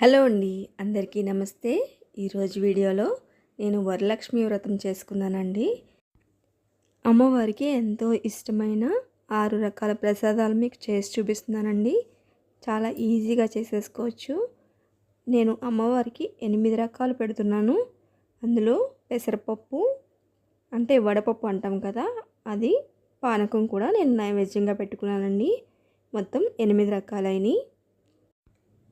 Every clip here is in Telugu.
హలో అండి అందరికీ నమస్తే. ఈరోజు వీడియోలో నేను వరలక్ష్మి వ్రతం చేసుకున్నానండి. అమ్మవారికి ఎంతో ఇష్టమైన ఆరు రకాల ప్రసాదాలు మీకు చేసి చూపిస్తున్నానండి. చాలా ఈజీగా చేసేసుకోవచ్చు. నేను అమ్మవారికి ఎనిమిది రకాలు పెడుతున్నాను. అందులో పెసరపప్పు అంటే వడపప్పు అంటాం కదా అది పానకం కూడా నేను నైవేద్యంగా పెట్టుకున్నానండి. మొత్తం ఎనిమిది రకాలైనవి.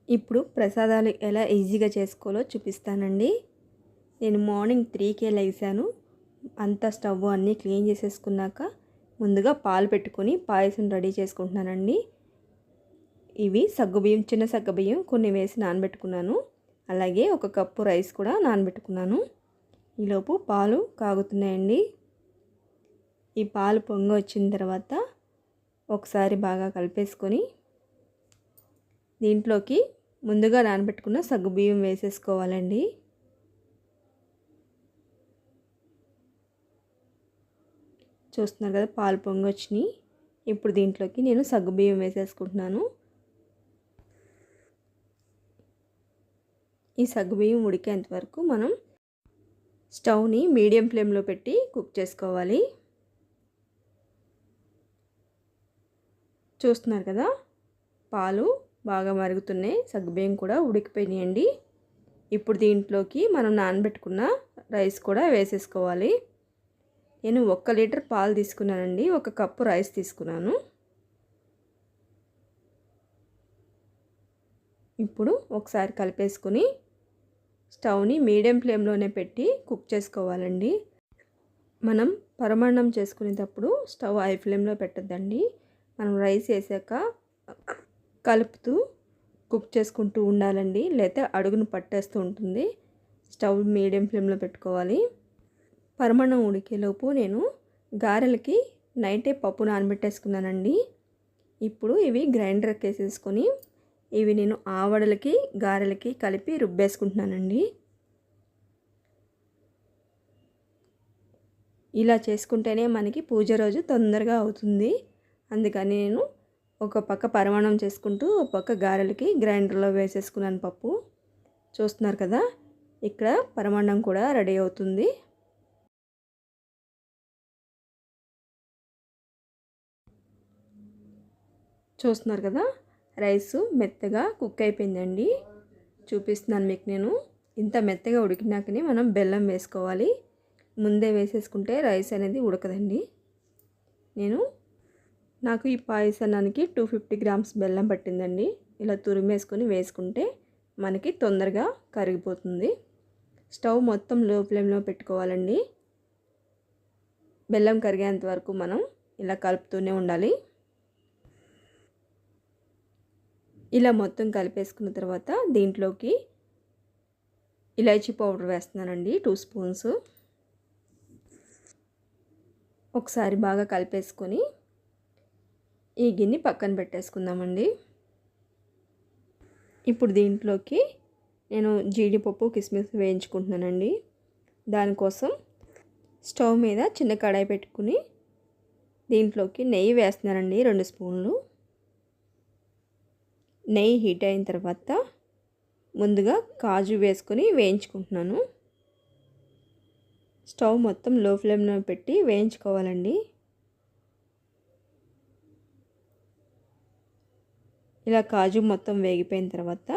ఇప్పుడు ప్రసాదాలు ఎలా ఈజీగా చేసుకోవాలో చూపిస్తానండి. నేను మార్నింగ్ త్రీకే లేసాను. అంతా స్టవ్ అన్నీ క్లీన్ చేసేసుకున్నాక ముందుగా పాలు పెట్టుకొని పాయసం రెడీ చేసుకుంటున్నానండి. ఇవి సగ్గుబియ్యం చిన్న సగ్గుబియ్యం కొన్ని వేసి నానబెట్టుకున్నాను. అలాగే ఒక కప్పు రైస్ కూడా నానబెట్టుకున్నాను. ఈలోపు పాలు కాగుతున్నాయండి. ఈ పాలు పొంగ వచ్చిన తర్వాత ఒకసారి బాగా కలిపేసుకొని దీంట్లోకి ముందుగా నానబెట్టుకున్న సగ్గుబియ్యం వేసేసుకోవాలండి. చూస్తున్నారు కదా పాలు పొంగొచ్చినాయి. ఇప్పుడు దీంట్లోకి నేను సగ్గుబియ్యం వేసేసుకుంటున్నాను. ఈ సగ్గుబియ్యం ఉడికేంత వరకు మనం స్టవ్ని మీడియం ఫ్లేమ్లో పెట్టి కుక్ చేసుకోవాలి. చూస్తున్నారు కదా పాలు బాగా మరుగుతున్నాయి. సగ్గుబియ్యం కూడా ఉడికిపోయినాయండి. ఇప్పుడు దీంట్లోకి మనం నానబెట్టుకున్న రైస్ కూడా వేసేసుకోవాలి. నేను ఒక్క లీటర్ పాలు తీసుకున్నానండి. ఒక కప్పు రైస్ తీసుకున్నాను. ఇప్పుడు ఒకసారి కలిపేసుకుని స్టవ్ని మీడియం ఫ్లేమ్లోనే పెట్టి కుక్ చేసుకోవాలండి. మనం పరమాన్నం చేసుకునేటప్పుడు స్టవ్ హై ఫ్లేమ్లో పెట్టద్దండి. మనం రైస్ వేసాక కలుపుతూ కుక్ చేసుకుంటూ ఉండాలండి. లేకపోతే అడుగును పట్టేస్తూ ఉంటుంది. స్టవ్ మీడియం ఫ్లేమ్లో పెట్టుకోవాలి. పరమాణం ఉడికేలోపు నేను గారెలకి నైటే పప్పు నానబెట్టేసుకున్నానండి. ఇప్పుడు ఇవి గ్రైండర్కి వేసేసుకొని ఇవి నేను ఆవడలకి గారెలకి కలిపి రుబ్బేసుకుంటున్నానండి. ఇలా చేసుకుంటేనే మనకి పూజ రోజు తొందరగా అవుతుంది. అందుకని నేను ఒక పక్క పరిమాణం చేసుకుంటూ ఒక పక్క గారెలకి గ్రైండర్లో వేసేసుకున్నాను పప్పు. చూస్తున్నారు కదా ఇక్కడ పరిమాణం కూడా రెడీ అవుతుంది. చూస్తున్నారు కదా రైస్ మెత్తగా కుక్ అయిపోయిందండి. చూపిస్తున్నాను మీకు నేను. ఇంత మెత్తగా ఉడికినాకనే మనం బెల్లం వేసుకోవాలి. ముందే వేసేసుకుంటే రైస్ అనేది ఉడకదండి. నేను నాకు ఈ పాయసానానికి టూ ఫిఫ్టీ గ్రామ్స్ బెల్లం పట్టిందండి. ఇలా తురిమేసుకొని వేసుకుంటే మనకి తొందరగా కరిగిపోతుంది. స్టవ్ మొత్తం లో ఫ్లేమ్లో పెట్టుకోవాలండి. బెల్లం కరిగేంత వరకు మనం ఇలా కలుపుతూనే ఉండాలి. ఇలా మొత్తం కలిపేసుకున్న తర్వాత దీంట్లోకి ఇలాచీ పౌడర్ వేస్తున్నానండి టూ స్పూన్స్ ఒకసారి బాగా కలిపేసుకొని ఈ గిన్నె పక్కన పెట్టేసుకుందామండి. ఇప్పుడు దీంట్లోకి నేను జీడిపప్పు కిస్మిస్ వేయించుకుంటున్నానండి. దానికోసం స్టవ్ మీద చిన్న కడాయి పెట్టుకుని దీంట్లోకి నెయ్యి వేస్తున్నానండి రెండు స్పూన్లు. నెయ్యి హీట్ అయిన తర్వాత ముందుగా కాజు వేసుకొని వేయించుకుంటున్నాను. స్టవ్ మొత్తం లో ఫ్లేమ్లో పెట్టి వేయించుకోవాలండి. ఇలా కాజు మొత్తం వేగిపోయిన తర్వాత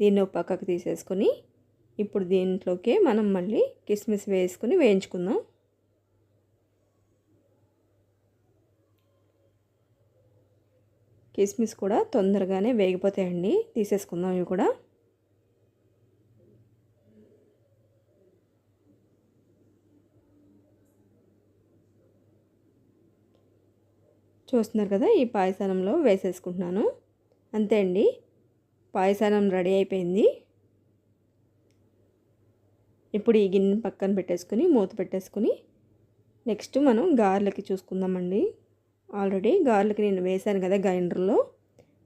దీన్ని ఒక పక్కకు తీసేసుకొని ఇప్పుడు దీంట్లోకి మనం మళ్ళీ కిస్మిస్ వేసుకుని వేయించుకుందాం. కిస్మిస్ కూడా తొందరగానే వేగిపోతాయండి. తీసేసుకుందాం ఇవి కూడా. చూస్తున్నారు కదా ఈ పాయసనంలో వేసేసుకుంటున్నాను. అంతే అండి. పాయసానం రెడీ అయిపోయింది. ఇప్పుడు ఈ గిన్నె పక్కన పెట్టేసుకుని మూత పెట్టేసుకుని నెక్స్ట్ మనం గారెలకి చూసుకుందామండి. ఆల్రెడీ గారెలకి నేను వేశాను కదా గ్రైండర్లో.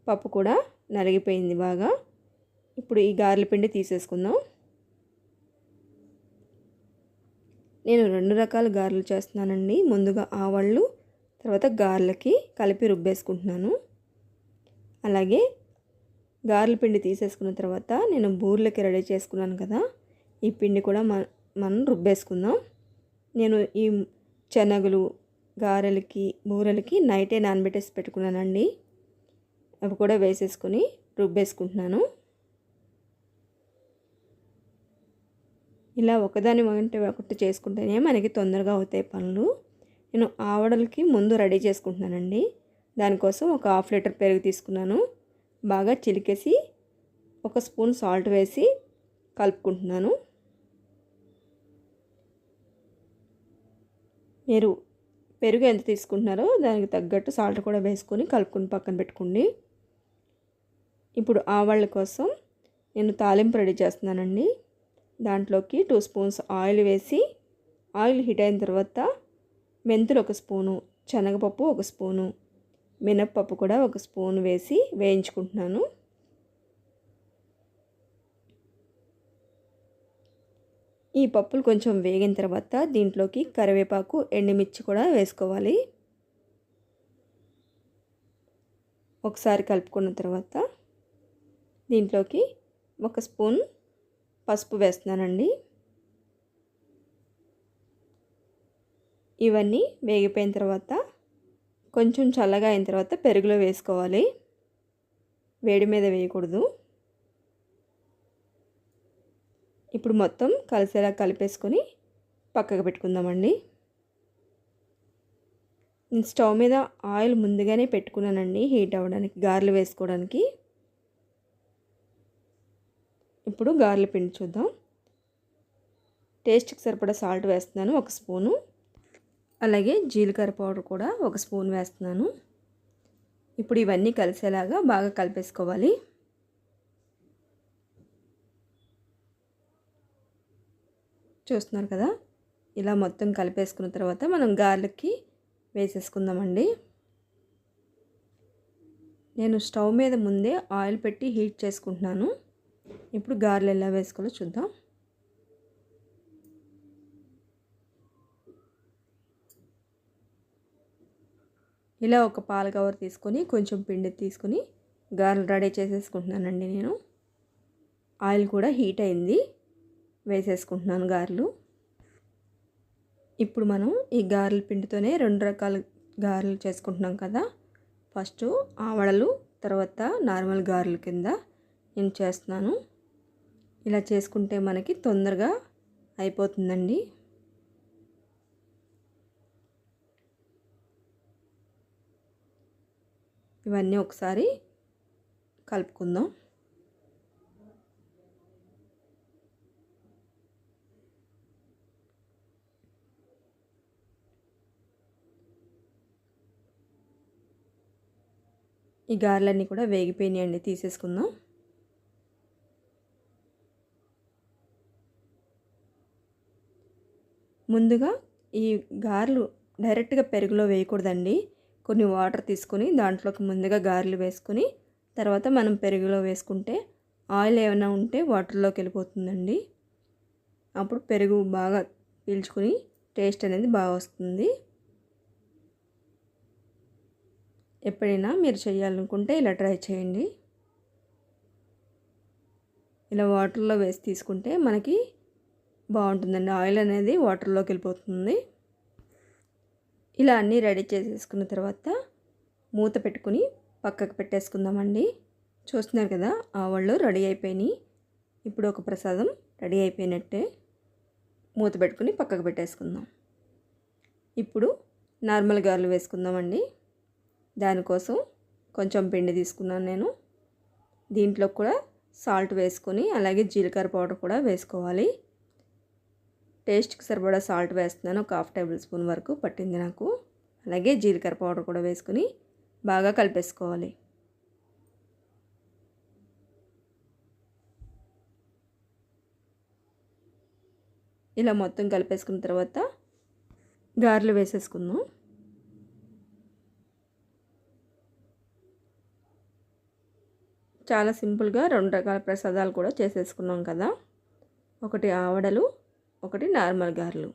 పప్పు కూడా నలిగిపోయింది బాగా. ఇప్పుడు ఈ గారెల పిండి తీసేసుకుందాం. నేను రెండు రకాల గారెలు చేస్తున్నానండి. ముందుగా ఆవళ్ళు తర్వాత గారెలకి కలిపి రుబ్బేసుకుంటున్నాను. అలాగే గారెల పిండి తీసేసుకున్న తర్వాత నేను బూర్లకి రెడీ చేసుకున్నాను కదా ఈ పిండి కూడా మనం రుబ్బేసుకుందాం. నేను ఈ శనగలు గారెలకి బూరెలకి నైటే నానబెట్టేసి పెట్టుకున్నానండి. అవి కూడా వేసేసుకొని రుబ్బేసుకుంటున్నాను. ఇలా ఒకదాని వంట ఒకటి చేసుకుంటేనే మనకి తొందరగా అవుతాయి పనులు. నేను ఆవడలకి ముందు రెడీ చేసుకుంటున్నానండి. దానికోసం ఒక హాఫ్ లీటర్ పెరుగు తీసుకున్నాను. బాగా చిలికేసి ఒక స్పూన్ సాల్ట్ వేసి కలుపుకుంటున్నాను. మీరు పెరుగు ఎంత తీసుకుంటున్నారో దానికి తగ్గట్టు సాల్ట్ కూడా వేసుకొని కలుపుకొని పక్కన పెట్టుకోండి. ఇప్పుడు ఆవాళ్ళ కోసం నేను తాలింపు రెడీ చేస్తున్నానండి. దాంట్లోకి టూ స్పూన్స్ ఆయిల్ వేసి ఆయిల్ హీట్ అయిన తర్వాత మెంతులు ఒక స్పూను శనగపప్పు ఒక స్పూను మినప్పప్పు కూడా ఒక స్పూన్ వేసి వేయించుకుంటున్నాను. ఈ పప్పులు కొంచెం వేగిన తర్వాత దీంట్లోకి కరివేపాకు ఎండుమిర్చి కూడా వేసుకోవాలి. ఒకసారి కలుపుకున్న తర్వాత దీంట్లోకి ఒక స్పూన్ పసుపు వేస్తున్నానండి. ఇవన్నీ వేగిపోయిన తర్వాత కొంచెం చల్లగా అయిన తర్వాత పెరుగులో వేసుకోవాలి. వేడి మీద వేయకూడదు. ఇప్పుడు మొత్తం కలిసేలా కలిపేసుకొని పక్కకు పెట్టుకుందామండి. నేను స్టవ్ మీద ఆయిల్ ముందుగానే పెట్టుకున్నానండి హీట్ అవ్వడానికి గారెలు వేసుకోవడానికి. ఇప్పుడు గారెలు పిండి చూద్దాం. టేస్ట్కి సరిపడా సాల్ట్ వేస్తున్నాను ఒక స్పూను. అలాగే జీలకర్ర పౌడర్ కూడా ఒక స్పూన్ వేస్తున్నాను. ఇప్పుడు ఇవన్నీ కలిసేలాగా బాగా కలిపేసుకోవాలి. చూస్తున్నారు కదా? ఇలా మొత్తం కలిపేసుకున్న తర్వాత మనం గార్లిక్కి వేసేసుకుందామండి. నేను స్టవ్ మీద ముందే ఆయిల్ పెట్టి హీట్ చేసుకుంటున్నాను. ఇప్పుడు గారెలు ఎలా వేసుకోవాలో చూద్దాం. ఇలా ఒక పాల కవర్ తీసుకొని కొంచెం పిండి తీసుకొని గారెలు రెడీ చేసేసుకుంటున్నానండి నేను. ఆయిల్ కూడా హీట్ అయింది. వేసేసుకుంటున్నాను గారెలు. ఇప్పుడు మనం ఈ గారెల పిండితోనే రెండు రకాల గారెలు చేసుకుంటున్నాం కదా. ఫస్ట్ ఆవడలు తర్వాత నార్మల్ గారెలు కింద నేను చేస్తున్నాను. ఇలా చేసుకుంటే మనకి తొందరగా అయిపోతుందండి. ఇవన్నీ ఒకసారి కలుపుకుందాం. ఈ గారెలన్నీ కూడా వేగిపోయినాయండి తీసేసుకుందాం. ముందుగా ఈ గారెలు డైరెక్ట్గా పెరుగులో వేయకూడదండి. కొన్ని వాటర్ తీసుకొని దాంట్లోకి ముందుగా గారెలు వేసుకొని తర్వాత మనం పెరుగులో వేసుకుంటే ఆయిల్ ఏమైనా ఉంటే వాటర్లోకి వెళ్ళిపోతుందండి. అప్పుడు పెరుగు బాగా పీల్చుకుని టేస్ట్ అనేది బాగా వస్తుంది. ఎప్పుడైనా మీరు చేయాలనుకుంటే ఇలా ట్రై చేయండి. ఇలా వాటర్లో వేసి తీసుకుంటే మనకి బాగుంటుందండి. ఆయిల్ అనేది వాటర్లోకి వెళ్ళిపోతుంది. ఇలా అన్నీ రెడీ చేసేసుకున్న తర్వాత మూత పెట్టుకుని పక్కకు పెట్టేసుకుందామండి. చూస్తున్నారు కదా ఆవళ్ళు రెడీ అయిపోయినాయి. ఇప్పుడు ఒక ప్రసాదం రెడీ అయిపోయినట్టే మూత పెట్టుకుని పక్కకు పెట్టేసుకుందాం. ఇప్పుడు నార్మల్ గారెలు వేసుకుందామండి. దానికోసం కొంచెం పిండి తీసుకున్నాను నేను. దీంట్లో కూడా సాల్ట్ వేసుకొని అలాగే జీలకర్ర పౌడర్ కూడా వేసుకోవాలి. టేస్ట్కి సరిపడా సాల్ట్ వేస్తున్నాను. ఒక హాఫ్ టేబుల్ స్పూన్ వరకు పట్టింది నాకు. అలాగే జీలకర్ర పౌడర్ కూడా వేసుకుని బాగా కలిపేసుకోవాలి. ఇలా మొత్తం కలిపేసుకున్న తర్వాత గారెలు వేసేసుకుందాం. చాలా సింపుల్గా రెండు రకాల ప్రసాదాలు కూడా చేసేసుకున్నాం కదా. ఒకటి ఆవడలు ఒకటి నార్మల్ గారెలు.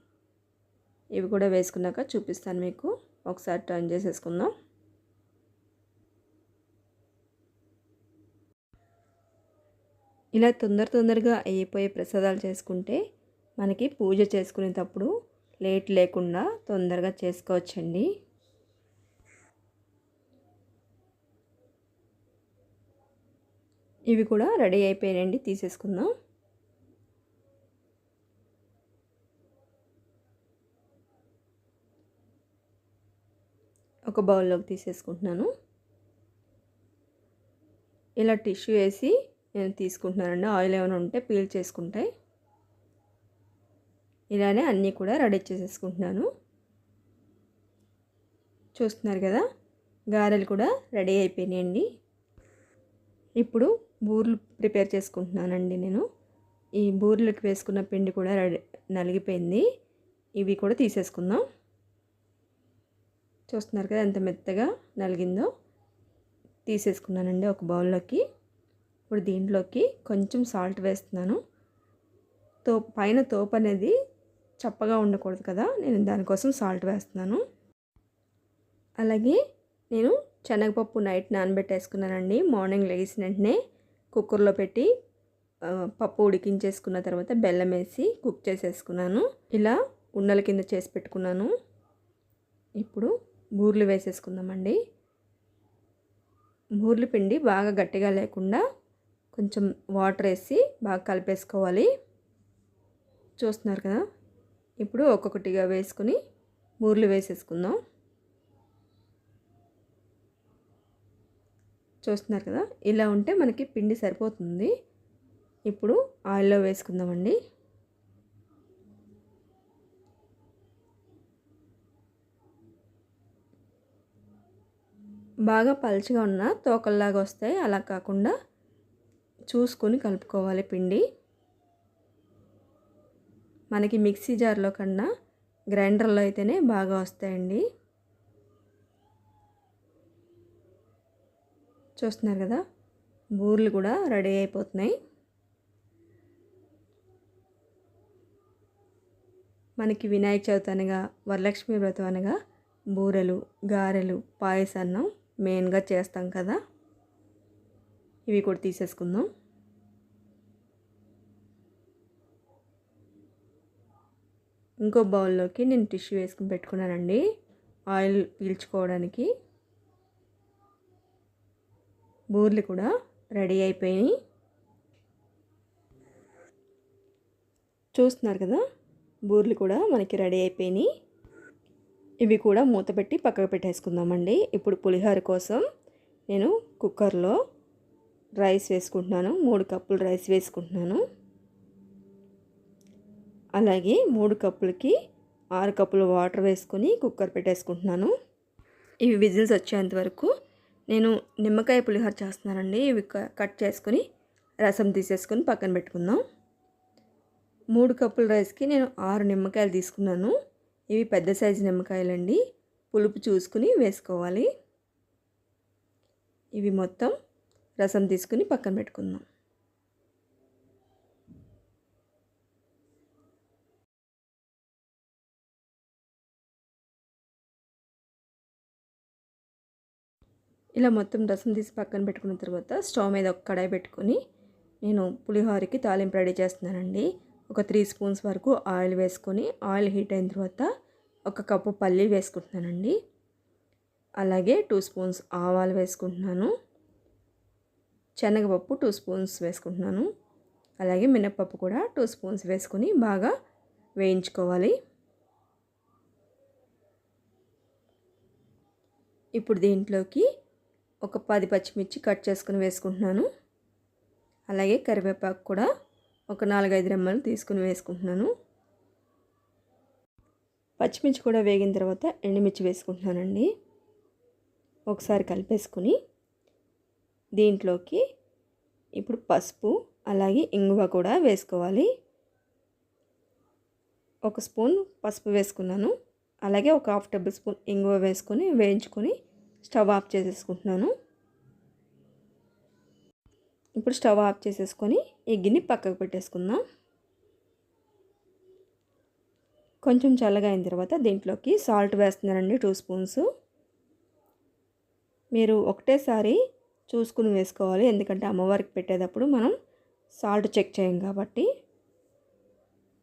ఇవి కూడా వేసుకున్నాక చూపిస్తాను మీకు. ఒకసారి టర్న్ చేసేసుకుందాం. ఇలా తొందర తొందరగా అయిపోయే ప్రసాదాలు చేసుకుంటే మనకి పూజ చేసుకునేటప్పుడు లేట్ లేకుండా తొందరగా చేసుకోవచ్చండి. ఇవి కూడా రెడీ అయిపోయాయండి తీసేసుకుందాం. ఒక బౌల్లోకి తీసేసుకుంటున్నాను. ఇలా టిష్యూ వేసి నేను తీసుకుంటున్నానండి. ఆయిల్ ఏమైనా ఉంటే పీల్ చేసుకుంటాయి. ఇలానే అన్నీ కూడా రెడీ చేసేసుకుంటున్నాను. చూస్తున్నారు కదా గారెలు కూడా రెడీ అయిపోయినాయండి. ఇప్పుడు బూర్లు ప్రిపేర్ చేసుకుంటున్నానండి నేను. ఈ బూర్లకు వేసుకున్న పిండి కూడా రెడీ నలిగిపోయింది. ఇవి కూడా తీసేసుకుందాం. చూస్తున్నారు కదా ఎంత మెత్తగా నలిగిందో. తీసేసుకున్నానండి ఒక బౌల్లోకి. ఇప్పుడు దీంట్లోకి కొంచెం సాల్ట్ వేస్తున్నాను. తో పైన తోపు అనేది చప్పగా ఉండకూడదు కదా నేను దానికోసం సాల్ట్ వేస్తున్నాను. అలాగే నేను శనగపప్పు నైట్ నానబెట్టేసుకున్నానండి. మార్నింగ్ లేచిన వెంటనే కుక్కర్లో పెట్టి పప్పు ఉడికించేసుకున్న తర్వాత బెల్లం వేసి కుక్ చేసేసుకున్నాను. ఇలా ఉండల కింద చేసి పెట్టుకున్నాను. ఇప్పుడు బూర్లు వేసేసుకుందామండి. బూర్లు పిండి బాగా గట్టిగా లేకుండా కొంచెం వాటర్ వేసి బాగా కలిపేసుకోవాలి. చూస్తున్నారు కదా? ఇప్పుడు ఒక్కొక్కటిగా వేసుకుని బూర్లు వేసేసుకుందాం. చూస్తున్నారు కదా? ఇలా ఉంటే మనకి పిండి సరిపోతుంది. ఇప్పుడు ఆయిల్లో వేసుకుందామండి. బాగా పలుచగా ఉన్న తోకల్లాగా వస్తాయి. అలా కాకుండా చూసుకొని కలుపుకోవాలి పిండి. మనకి మిక్సీ జార్లో కన్నా గ్రైండర్లో అయితేనే బాగా వస్తాయండి. చూస్తున్నారు కదా బూర్లు కూడా రెడీ అయిపోతున్నాయి. మనకి వినాయక చవితి అనగా వరలక్ష్మి వ్రతం అనగా బూరెలు గారెలు పాయసాన్నం. మెయిన్గా చేస్తాం కదా. ఇవి కూడా తీసేసుకుందాం. ఇంకో బౌల్లోకి నేను టిష్యూ వేసుకుని పెట్టుకున్నానండి. ఆయిల్ పీల్చుకోవడానికి. బూర్లు కూడా రెడీ అయిపోయినాయి. చూస్తున్నారు కదా? బూర్లు కూడా మనకి రెడీ అయిపోయినాయి. ఇవి కూడా మూత పెట్టి పక్కకు పెట్టేసుకుందామండి. ఇప్పుడు పులిహోర కోసం నేను కుక్కర్లో రైస్ వేసుకుంటున్నాను. మూడు కప్పులు రైస్ వేసుకుంటున్నాను. అలాగే మూడు కప్పులకి ఆరు కప్పులు వాటర్ వేసుకొని కుక్కర్ పెట్టేసుకుంటున్నాను. ఇవి విజిల్స్ వచ్చేంత వరకు నేను నిమ్మకాయ పులిహోర చేస్తున్నానండి. ఇవి కట్ చేసుకొని రసం తీసేసుకొని పక్కన పెట్టుకుందాం. మూడు కప్పుల రైస్కి నేను ఆరు నిమ్మకాయలు తీసుకున్నాను. ఇవి పెద్ద సైజు నిమ్మకాయలండి. పులుపు చూసుకుని వేసుకోవాలి. ఇవి మొత్తం రసం తీసుకుని పక్కన పెట్టుకుందాం. ఇలా మొత్తం రసం తీసి పక్కన పెట్టుకున్న తర్వాత స్టవ్ మీద ఒక కడాయి పెట్టుకొని నేను పులిహోరకి తాలింపు రెడీ చేస్తున్నానండి. ఒక త్రీ స్పూన్స్ వరకు ఆయిల్ వేసుకొని ఆయిల్ హీట్ అయిన తర్వాత ఒక కప్పు పల్లీలు వేసుకుంటున్నానండి. అలాగే టూ స్పూన్స్ ఆవాలు వేసుకుంటున్నాను. శనగపప్పు టూ స్పూన్స్ వేసుకుంటున్నాను. అలాగే మినప్పప్పు కూడా టూ స్పూన్స్ వేసుకొని బాగా వేయించుకోవాలి. ఇప్పుడు దీంట్లోకి ఒక పది పచ్చిమిర్చి కట్ చేసుకుని వేసుకుంటున్నాను. అలాగే కరివేపాకు కూడా ఒక నాలుగైదు రెమ్మలు తీసుకుని వేసుకుంటున్నాను. పచ్చిమిర్చి కూడా వేగిన తర్వాత ఎండుమిర్చి వేసుకుంటున్నానండి. ఒకసారి కలిపేసుకుని దీంట్లోకి ఇప్పుడు పసుపు అలాగే ఇంగువ కూడా వేసుకోవాలి. ఒక స్పూన్ పసుపు వేసుకున్నాను. అలాగే ఒక హాఫ్ టేబుల్ స్పూన్ ఇంగువ వేసుకొని వేయించుకొని స్టవ్ ఆఫ్ చేసేసుకుంటున్నాను. ఇప్పుడు స్టవ్ ఆఫ్ చేసేసుకొని ఈ గిన్నె పక్కకు పెట్టేసుకుందాం. కొంచెం చల్లగా అయిన తర్వాత దీంట్లోకి సాల్ట్ వేస్తున్నానండి టూ స్పూన్స్. మీరు ఒకటేసారి చూసుకుని వేసుకోవాలి ఎందుకంటే అమ్మవారికి పెట్టేటప్పుడు మనం సాల్ట్ చెక్ చేయం కాబట్టి.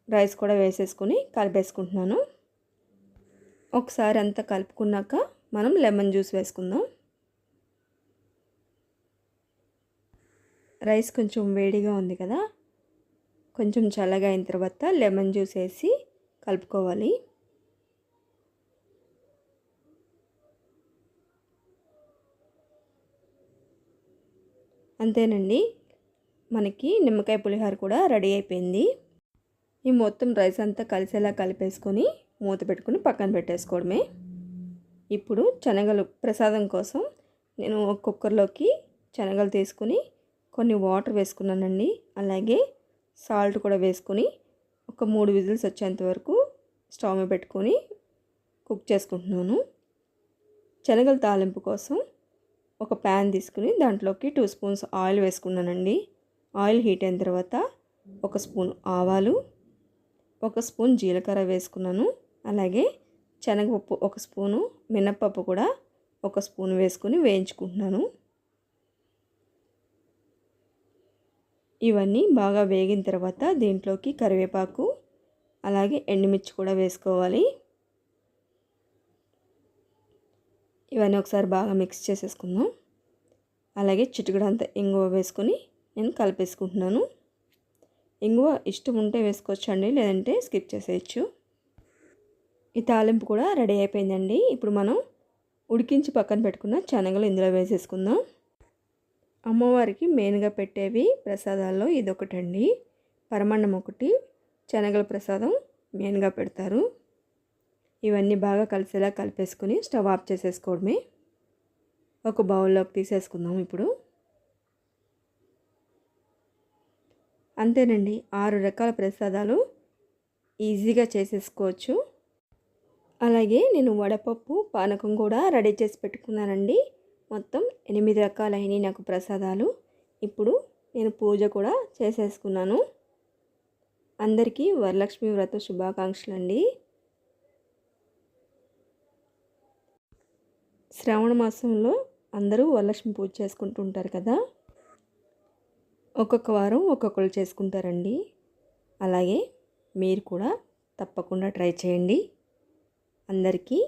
రైస్ కూడా వేసేసుకొని కలిపేసుకుంటున్నాను. ఒకసారి అంతా కలుపుకున్నాక మనం లెమన్ జ్యూస్ వేసుకుందాం. రైస్ కొంచెం వేడిగా ఉంది కదా కొంచెం చల్లగా అయిన తర్వాత లెమన్ జ్యూస్ వేసి కలుపుకోవాలి. అంతేనండి మనకి నిమ్మకాయ పులిహోర కూడా రెడీ అయిపోయింది. ఈ మొత్తం రైస్ అంతా కలిసేలా కలిపేసుకొని మూత పెట్టుకుని పక్కన పెట్టేసుకోవడమే. ఇప్పుడు శనగలు ప్రసాదం కోసం నేను ఒక కుక్కర్లోకి శనగలు తీసుకుని కొన్ని వాటర్ వేసుకున్నానండి. అలాగే సాల్ట్ కూడా వేసుకొని ఒక మూడు విజిల్స్ వచ్చేంత వరకు స్టవ్ మీద పెట్టుకొని కుక్ చేసుకుంటున్నాను. శనగల తాలింపు కోసం ఒక ప్యాన్ తీసుకుని దాంట్లోకి టూ స్పూన్స్ ఆయిల్ వేసుకున్నానండి. ఆయిల్ హీట్ అయిన తర్వాత ఒక స్పూన్ ఆవాలు ఒక స్పూన్ జీలకర్ర వేసుకున్నాను. అలాగే శనగపప్పు ఒక స్పూను మినప్పప్పు కూడా ఒక స్పూన్ వేసుకుని వేయించుకుంటున్నాను. ఇవన్నీ బాగా వేగిన తర్వాత దీంట్లోకి కరివేపాకు అలాగే ఎండుమిర్చి కూడా వేసుకోవాలి. ఇవన్నీ ఒకసారి బాగా మిక్స్ చేసేసుకుందాం. అలాగే చిటికడంతా ఇంగువ వేసుకొని నేను కలిపేసుకుంటున్నాను. ఇంగువ ఇష్టం ఉంటే వేసుకోవచ్చు అండి లేదంటే స్కిప్ చేసేయచ్చు. ఈ తాలింపు కూడా రెడీ అయిపోయిందండి. ఇప్పుడు మనం ఉడికించి పక్కన పెట్టుకున్న శనగలు ఇందులో వేసేసుకుందాం. అమ్మవారికి మెయిన్గా పెట్టేవి ప్రసాదాల్లో ఇదొకటండి. పరమాన్నం ఒకటి శనగల ప్రసాదం మెయిన్గా పెడతారు. ఇవన్నీ బాగా కలిసేలా కలిపేసుకుని స్టవ్ ఆఫ్ చేసేసుకోవడమే. ఒక బౌల్లోకి తీసేసుకుందాం ఇప్పుడు. అంతేనండి ఆరు రకాల ప్రసాదాలు ఈజీగా చేసేసుకోవచ్చు. అలాగే నేను వడపప్పు పానకం కూడా రెడీ చేసి పెట్టుకున్నానండి. మొత్తం ఎనిమిది రకాలైనవి నాకు ప్రసాదాలు. ఇప్పుడు నేను పూజ కూడా చేసేసుకున్నాను. అందరికీ వరలక్ష్మి వ్రత శుభాకాంక్షలు అండి శ్రావణ మాసంలో అందరూ వరలక్ష్మి పూజ చేసుకుంటుంటారు కదా. ఒక్కొక్క వారం ఒక్కొక్కరు చేసుకుంటారండి. అలాగే మీరు కూడా తప్పకుండా ట్రై చేయండి. అందరికీ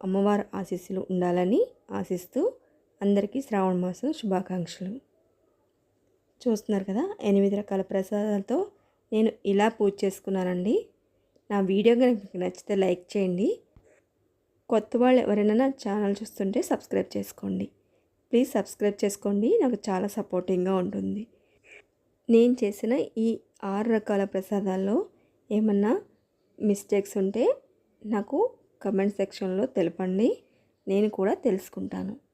అమ్మవారి ఆశీస్సులు ఉండాలని ఆశిస్తూ అందరికీ శ్రావణ మాసం శుభాకాంక్షలు. చూస్తున్నారు కదా ఎనిమిది రకాల ప్రసాదాలతో నేను ఇలా పూజ చేసుకున్నానండి. నా వీడియో కనుక మీకు నచ్చితే లైక్ చేయండి. కొత్త వాళ్ళు ఎవరైనా నా ఛానల్ చూస్తుంటే సబ్స్క్రైబ్ చేసుకోండి. ప్లీజ్ సబ్స్క్రైబ్ చేసుకోండి నాకు చాలా సపోర్టింగ్గా ఉంటుంది. నేను చేసిన ఈ ఆరు రకాల ప్రసాదాల్లో ఏమన్నా మిస్టేక్స్ ఉంటే నాకు కమెంట్ సెక్షన్లో తెలపండి. నేను కూడా తెలుసుకుంటాను.